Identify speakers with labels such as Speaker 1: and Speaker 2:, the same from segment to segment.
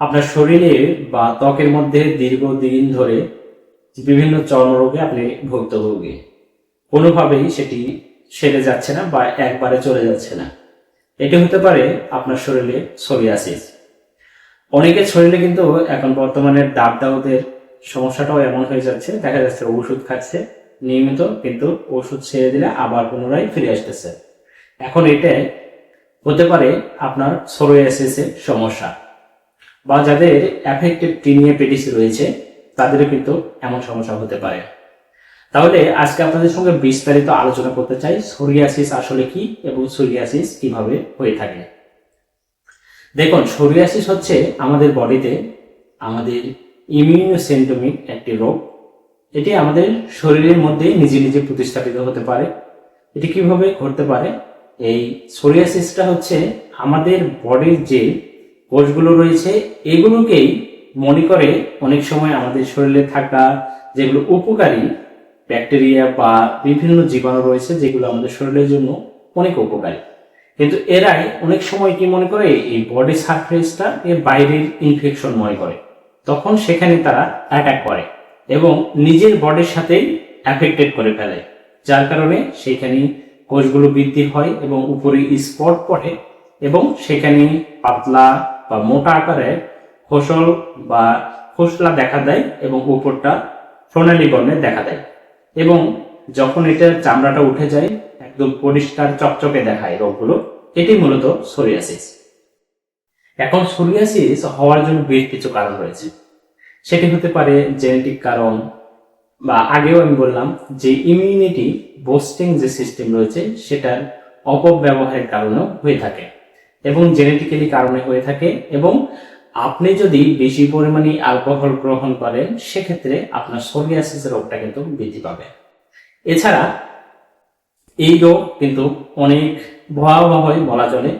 Speaker 1: আপনার শরীরে বা ত্বকের মধ্যে দীর্ঘদিন ধরে বিভিন্ন চর্মরোগে আপনি ভুক্তভোগী কোনোভাবেই সেটি সেরে যাচ্ছে না বা একবারে চলে যাচ্ছে না। এটি হতে পারে আপনার শরীরে সোরিয়াসিস। অনেকের শরীরে কিন্তু এখন বর্তমানে দাগ দাউদের সমস্যাটাও এমন হয়ে যাচ্ছে, দেখা যাচ্ছে ওষুধ খাচ্ছে, নিয়মিত কিন্তু ওষুধ ছেড়ে দিলে আবার পুনরায় ফিরে আসতেছে। এখন এটা হতে পারে আপনার সোরিয়াসিসের সমস্যা। বা যাদের অ্যাফেক্টেড টিনিয়া পেটিস রয়েছে, তাদেরও কিন্তু এমন সমস্যা হতে পারে। তাহলে আজকে আপনাদের সঙ্গে বিস্তারিত আলোচনা করতে চাই সোরিয়াসিস আসলে কি এবং সোরিয়াসিস কীভাবে হয়ে থাকে। দেখুন সোরিয়াসিস হচ্ছে আমাদের বডিতে আমাদের ইমিউনোসেন্টমিক একটি রোগ। এটি আমাদের শরীরের মধ্যে নিজে নিজে প্রতিস্থাপিত হতে পারে। এটি কীভাবে ঘটতে পারে? এই সোরিয়াসিসটা হচ্ছে আমাদের বডির যে কোষগুলো রয়েছে, এগুলোকেই মনে করে অনেক সময় আমাদের শরীরে থাকা যেগুলো উপকারী ব্যাকটেরিয়া বা বিভিন্ন জীবাণু রয়েছে যেগুলো আমাদের শরীরের জন্য অনেক উপকারী। কিন্তু এরাই অনেক সময় কি মনে করে? এই বডি সারফেসটা এর বাইরের ইনফেকশন মনে করে। তখন সেখানে তারা অ্যাটাক করে এবং নিজের বডির সাথেই অ্যাফেক্টেড করে ফেলে। যার কারণে সেখানে কোষগুলো বৃদ্ধি হয় এবং উপরে স্পট পড়ে এবং সেখানে পাতলা বা মোটা আকারে ফসল বা খোসলা দেখা দেয় এবং উপরটা সোনালি বর্ণের দেখা দেয়। এবং যখন এটার চামড়াটা উঠে যায়, একদম পরিষ্কার চকচকে দেখায় রোগগুলো, এটি মূলত সোরিয়াসিস। এখন সোরিয়াসিস হওয়ার জন্য বেশ কিছু কারণ রয়েছে। সেটি হতে পারে জেনেটিক কারণ বা আগেও আমি বললাম যে ইমিউনিটি বোস্টিং যে সিস্টেম রয়েছে, সেটার অপব্যবহারের কারণেও হয়ে থাকে। এবং জেনেটিক্যালি কারণে হয়ে থাকে এবং আপনি যদি বেশি পরিমাণে অ্যালকোহল গ্রহণ করেন, সেক্ষেত্রে আপনার সোরিয়াসিস রোগটা কিন্তু বৃদ্ধি পাবে। এছাড়া এই রোগ কিন্তু অনেক ভয়াবহই বলা চলে।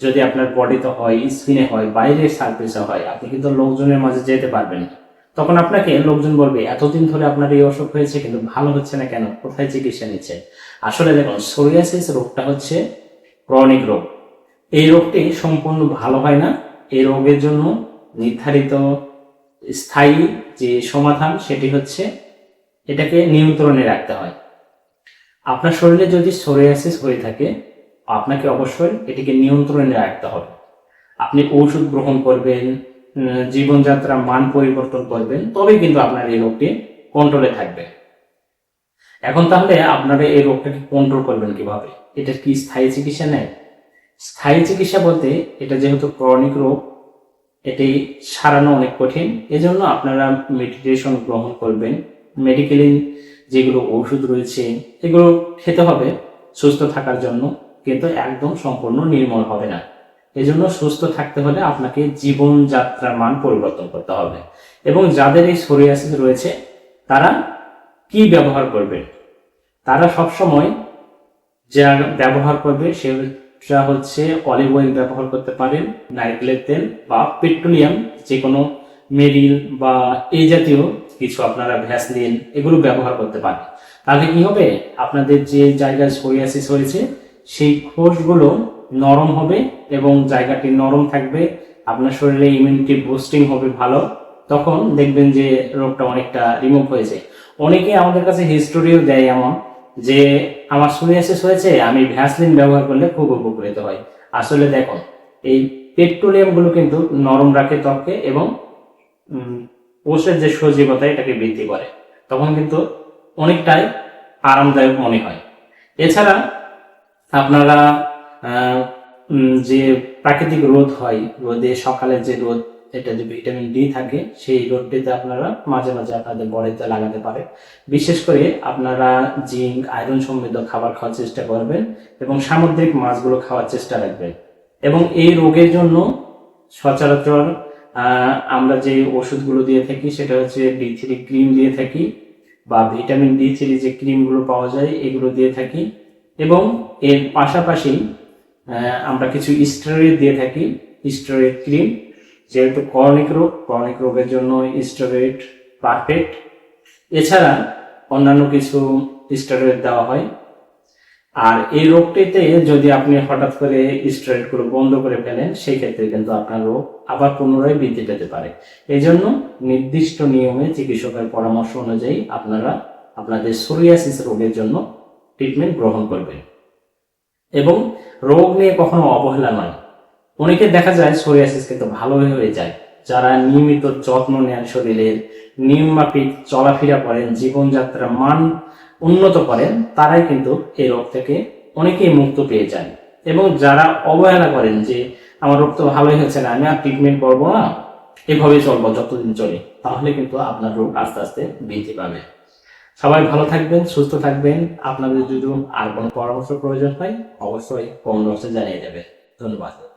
Speaker 1: যদি আপনার বডিতে হয় স্কিনে হয়, বাইরের সার্ফেসে হয়, আপনি কিন্তু লোকজনের মাঝে যেতে পারবেন। তখন আপনাকে লোকজন বলবে, এতদিন ধরে আপনার এই অসুখ হয়েছে, কিন্তু ভালো হচ্ছে না কেন? কোথায় চিকিৎসা নিচ্ছে? আসলে দেখুন সোরিয়াসিস রোগটা হচ্ছে ক্রনিক রোগ। এই রোগটি সম্পূর্ণ ভালো হয় না। এই রোগের জন্য নির্ধারিত স্থায়ী যে সমাধান সেটি হচ্ছে এটাকে নিয়ন্ত্রণে রাখতে হয়। আপনার শরীরে যদি সোরিয়াসিস হয়ে থাকে, আপনাকে অবশ্যই এটিকে নিয়ন্ত্রণে রাখতে হবে। আপনি ঔষধ গ্রহণ করবেন জীবনযাত্রার মান পরিবর্তন করবেন, তবেই কিন্তু আপনার এই রোগটি কন্ট্রোলে থাকবে। এখন তাহলে আপনারা এই রোগটাকে কন্ট্রোল করবেন কীভাবে? এটা কি স্থায়ী চিকিৎসা নেয় স্থায়ী চিকিৎসা বলতে এটা যেহেতু ক্রনিক রোগ, এটি সারানো অনেক কঠিন। এজন্য আপনারা মেডিটেশন গ্রহণ করবেন। মেডিকেলি যেগুলো ওষুধ রয়েছে, এগুলো খেতে হবে, সুস্থ থাকার জন্য। কিন্তু একদম সম্পূর্ণ নির্মল হবে না। এজন্য সুস্থ থাকতে হলে আপনাকে জীবনযাত্রার মান পরিবর্তন করতে হবে। এবং যাদের এই সোরিয়াসিস রয়েছে, তারা কি ব্যবহার করবে? তারা সবসময় যা ব্যবহার করবে সেটা হচ্ছে অলিভ অয়েল ব্যবহার করতে পারেন, নারকেলের তেল বা পেট্রোলিয়াম যে কোনো মেরিল বা এই জাতীয় কিছু আপনারা ভ্যাস ভ্যাসলিন এগুলো ব্যবহার করতে পারেন। তাহলে কি হবে? আপনাদের যে জায়গায় সোরিয়াসিস হয়েছে, সেই কোষগুলো নরম হবে এবং জায়গাটি নরম থাকবে, আপনার শরীরে ইমিউনিটি বুস্টিং হবে ভালো। তখন দেখবেন যে রোগটা অনেকটা রিমুভ হয়ে যায়। অনেকে আমাদের কাছে হিস্টোরিও দেয় এমন যে আমার সোরিয়াসিস হয়েছে, আমি ভ্যাসলিন ব্যবহার করলে খুব উপকৃত হয়। আসলে দেখো, এই পেট্রোলিয়ামগুলো কিন্তু নরম রাখে ত্বককে এবং কোষের যে সজীবতা, এটাকে বৃদ্ধি করে। তখন কিন্তু অনেকটাই আরামদায়ক মনে হয়। এছাড়া আপনারা যে প্রাকৃতিক রোদ হয়, রোদে সকালে যে রোদ এটা যে ভিটামিন ডি থাকে, সেই রোদটিতে আপনারা মাঝে মাঝে আপনাদের বডিতে লাগাতে পারে বিশেষ করে আপনারা জিঙ্ক, আয়রন সমৃদ্ধ খাবার খাওয়ার চেষ্টা করবেন এবং সামুদ্রিক মাছগুলো খাওয়ার চেষ্টা রাখবেন। এবং এই রোগের জন্য সচরাচর আমরা যে ওষুধগুলো দিয়ে থাকি, সেটা হচ্ছে ডি থ্রি ক্রিম দিয়ে থাকি বা ভিটামিন ডি থ্রি যে ক্রিমগুলো পাওয়া যায়, এগুলো দিয়ে থাকি। এবং এর পাশাপাশি আমরা কিছু স্টেরয়েড দিয়ে থাকি স্টেরয়েড ক্রিম যেহেতু ক্রনিক রোগ ক্রনিক রোগের জন্য স্টেরয়েড পারফেক্ট এছাড়া অন্যান্য কিছু স্টেরয়েড দেওয়া হয়। আর এই রোগটিতে যদি আপনি হঠাৎ করে স্টেরয়েডগুলো বন্ধ করে ফেলেন, সেই ক্ষেত্রে কিন্তু আপনার রোগ আবার পুনরায় বৃদ্ধি পেতে পারে। এই জন্য নির্দিষ্ট নিয়মে চিকিৎসকের পরামর্শ অনুযায়ী আপনারা আপনাদের সোরিয়াসিস রোগের জন্য ট্রিটমেন্ট গ্রহণ করবেন। এবং রোগ নিয়ে কখনো অবহেলা নয়। অনেকে দেখা যায় সোরিয়াসিস কিন্তু ভালোই হয়ে যায়। যারা নিয়মিত যত্ন নেন শরীরের নিয়মমাফিক চলাফেরা করেন, জীবনযাত্রার মান উন্নত করেন, তারাই কিন্তু এই রোগ থেকে অনেকেই মুক্ত পেয়ে যান। এবং যারা অবহেলা করেন যে, আমার রোগ তো ভালোই হচ্ছে না, আমি আর ট্রিটমেন্ট করব না, এভাবে চলবো যতদিন চলে, তাহলে কিন্তু আপনার রোগ আস্তে আস্তে বৃদ্ধি পাবে। সবাই ভালো থাকবেন, সুস্থ থাকবেন। আপনাদের যদি আর কোনো পরামর্শ প্রয়োজন হয়, অবশ্যই কমেন্ট বক্সে জানিয়ে দেবেন। ধন্যবাদ।